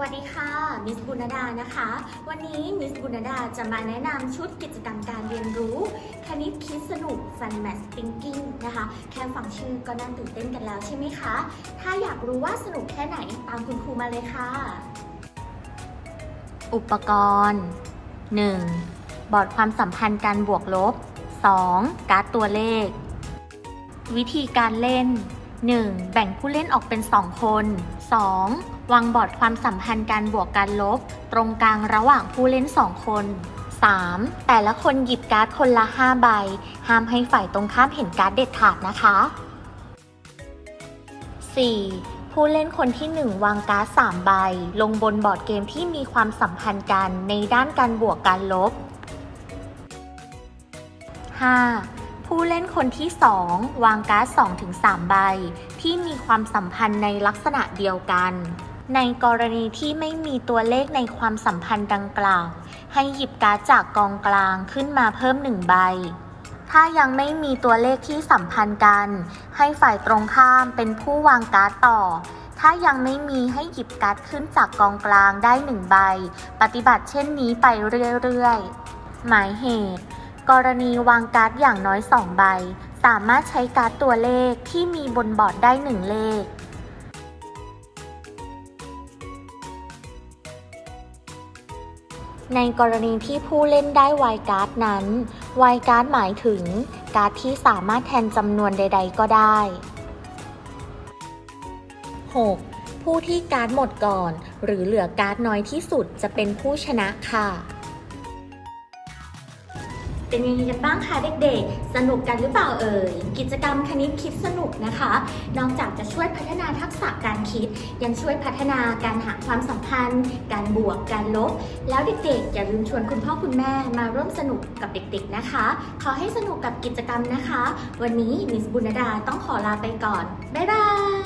วัสดีค่ะ มิสบุญดานะคะ วันนี้มิสบุญดาจะมาแนะนำชุดกิจกรรมการเรียนรู้ คณิตคิดสนุก Fun Math Thinking นะคะ แค่ฟังชื่อก็น่าตื่นเต้นกันแล้วใช่ไหมคะ ถ้าอยากรู้ว่าสนุกแค่ไหนตามคุณครูมาเลยค่ะ อุปกรณ์ 1. บอร์ดความสัมพันธ์การบวกลบ 2. การ์ดตัวเลข วิธีการเล่น 1. แบ่งผู้เล่นออกเป็น 2 คน 2. วางบอร์ดความสัมพันธ์การบวกการลบ ตรงกลางระหว่างผู้เล่น 2 คน 3. แต่ละคนหยิบการ์ดคนละ 5 ใบ ห้ามให้ฝ่ายตรงข้ามเห็นการ์ดเด็ดขาดนะคะ 4. ผู้เล่นคนที่ 1 วางการ์ด3ใบ ลงบนบอร์ดเกมที่มีความสัมพันธ์กันในด้านการบวกการลบ 5. ผู้เล่นคนที่ 2 วางการ์ด2-3ใบ ที่มีความสัมพันธ์ในลักษณะเดียวกัน ในกรณีที่ไม่มีตัวเลขในความสัมพันธ์ดังกล่าว ให้หยิบการ์ดจากกองกลางขึ้นมาเพิ่ม 1 ใบ ถ้ายังไม่มีตัวเลขที่สัมพันธ์กัน ให้ฝ่ายตรงข้ามเป็นผู้วางการ์ดต่อ ถ้ายังไม่มีให้หยิบการ์ดขึ้นจากกองกลางได้ 1 ใบ ปฏิบัติเช่นนี้ไปเรื่อยๆ หมายเหตุ กรณีวางการ์ดอย่างน้อย 2 ใบ สามารถใช้การ์ดตัวเลขที่มีบนบอร์ดได้ 1 เลข ในกรณีที่ผู้เล่นได้วายการ์ดนั้นวายการ์ดหมายถึง การ์ดที่สามารถแทนจำนวนใด ๆ ก็ได้ 6. ผู้ที่การ์ดหมดก่อน หรือเหลือการ์ดน้อยที่สุดจะเป็นผู้ชนะค่ะ เป็นยังไงกันบ้างคะเด็กๆ สนุกกันหรือเปล่าเอ่ย กิจกรรมคณิตคิดสนุกนะคะ นอกจากจะช่วยพัฒนาทักษะการคิด ยังช่วยพัฒนาการหาความสัมพันธ์ การบวก การลบ แล้วเด็กๆ อย่าลืมชวนคุณพ่อคุณแม่มาร่วมสนุกกับเด็กๆนะคะ ขอให้สนุกกับกิจกรรมนะคะ วันนี้มิสบุญดาต้องขอลาไปก่อน บ๊ายบาย